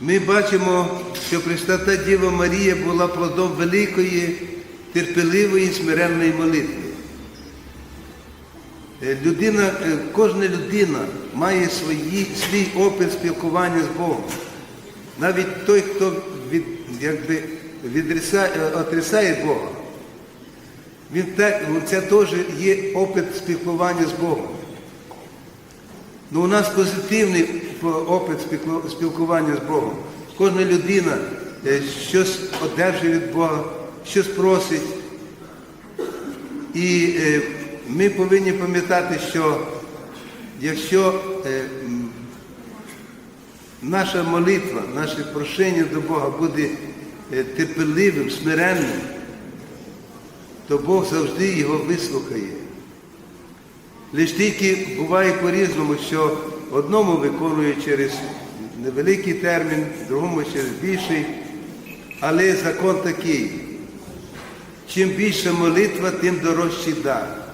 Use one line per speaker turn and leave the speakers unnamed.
Ми бачимо, що Пресвята Діва Марія була плодом великої, терпеливої, смиренної молитви. Е, Людина, е, кожна людина має свої, свій опит спілкування з Богом. Навіть той, хто від, якби, е, отрисає Бога, він так, ну, це теж є опит спілкування з Богом. Ну, у нас позитивний опит спілкування з Богом. Кожна людина е, щось одержує від Бога, щось просить. І е, ми повинні пам'ятати, що якщо е, наша молитва, наше прошення до Бога буде терпеливим, смиренним, то Бог завжди його вислухає. Лише тільки буває по-різному, що одному виконує через невеликий термін, другому через більший. Але закон такий. Чим більше молитва, тим дорожчий дар.